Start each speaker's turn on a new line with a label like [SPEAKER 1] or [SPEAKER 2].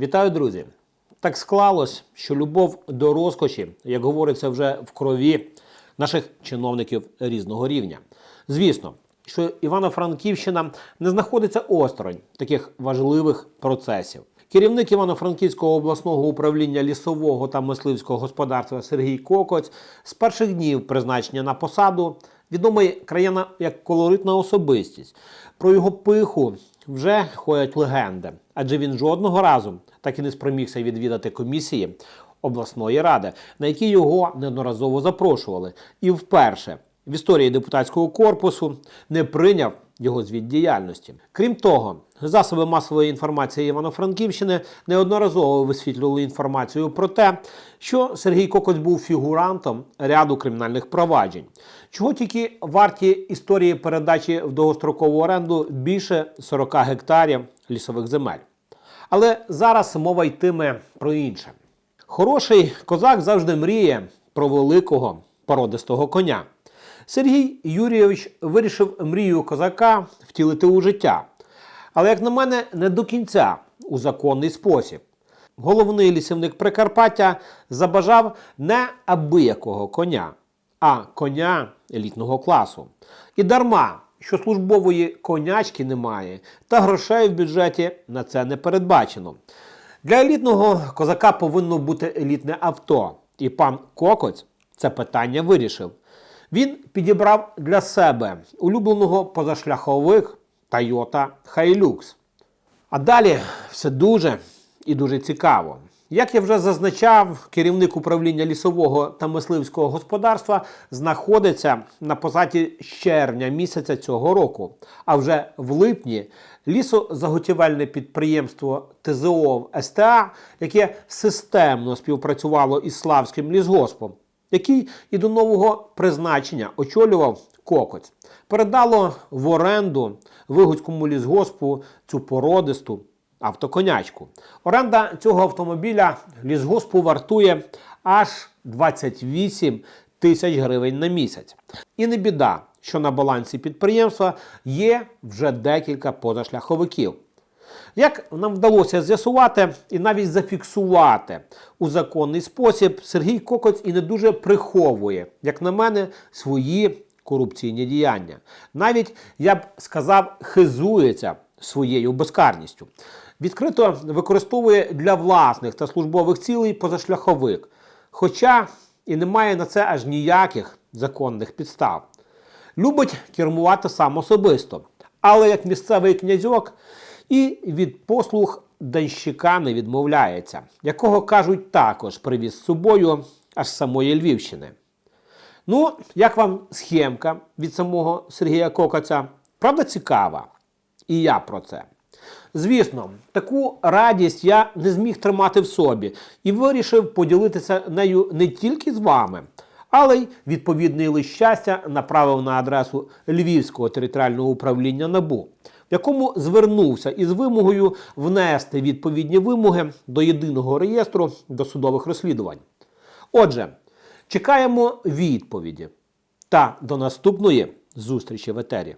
[SPEAKER 1] Вітаю, друзі! Так склалось, що любов до розкоші, як говориться вже в крові наших чиновників різного рівня. Звісно, що Івано-Франківщина не знаходиться осторонь таких важливих процесів. Керівник Івано-Франківського обласного управління лісового та мисливського господарства Сергій Кокоць з перших днів призначення на посаду відомий країна як колоритна особистість. Про його пиху вже ходять легенди, адже він жодного разу так і не спромігся відвідати комісії обласної ради, на які його неодноразово запрошували, і вперше в історії депутатського корпусу не прийняв його звіт діяльності. Крім того, засоби масової інформації Івано-Франківщини неодноразово висвітлювали інформацію про те, що Сергій Кокоць був фігурантом ряду кримінальних проваджень, чого тільки варті історії передачі в довгострокову оренду більше 40 гектарів лісових земель. Але зараз мова йтиме про інше. Хороший козак завжди мріє про великого породистого коня. Сергій Юрійович вирішив мрію козака втілити у життя. Але, як на мене, не до кінця у законний спосіб. Головний лісівник Прикарпаття забажав не абиякого коня, а коня елітного класу. І дарма, що службової конячки немає, та грошей в бюджеті на це не передбачено. Для елітного козака повинно бути елітне авто, і пан Кокоць це питання вирішив. Він підібрав для себе улюбленого позашляхових Toyota Hilux. А далі все дуже і дуже цікаво. Як я вже зазначав, керівник управління лісового та мисливського господарства знаходиться на посаді з червня місяця цього року. А вже в липні лісозаготівельне підприємство ТЗО СТА, яке системно співпрацювало із Славським лісгоспом, який і до нового призначення очолював Кокоць, передало в оренду Вигуцькому лісгоспу цю породисту автоконячку. Оренда цього автомобіля лісгоспу вартує аж 28 тисяч гривень на місяць. І не біда, що на балансі підприємства є вже декілька позашляховиків. Як нам вдалося з'ясувати і навіть зафіксувати у законний спосіб, Сергій Кокоць і не дуже приховує, як на мене, свої корупційні діяння. Навіть я б сказав, хизується своєю безкарністю. Відкрито використовує для власних та службових цілей позашляховик, хоча і не має на це аж ніяких законних підстав. Любить кермувати сам особисто, але як місцевий князьок і від послуг денщика не відмовляється, якого кажуть також привіз з собою аж самої Львівщини. Ну, як вам схемка від самого Сергія Кокаця? Правда цікава? І я про це. Звісно, таку радість я не зміг тримати в собі і вирішив поділитися нею не тільки з вами, але й відповідний лист щастя направив на адресу Львівського територіального управління НАБУ, в якому звернувся із вимогою внести відповідні вимоги до єдиного реєстру досудових розслідувань. Отже, чекаємо відповіді та до наступної зустрічі в етері.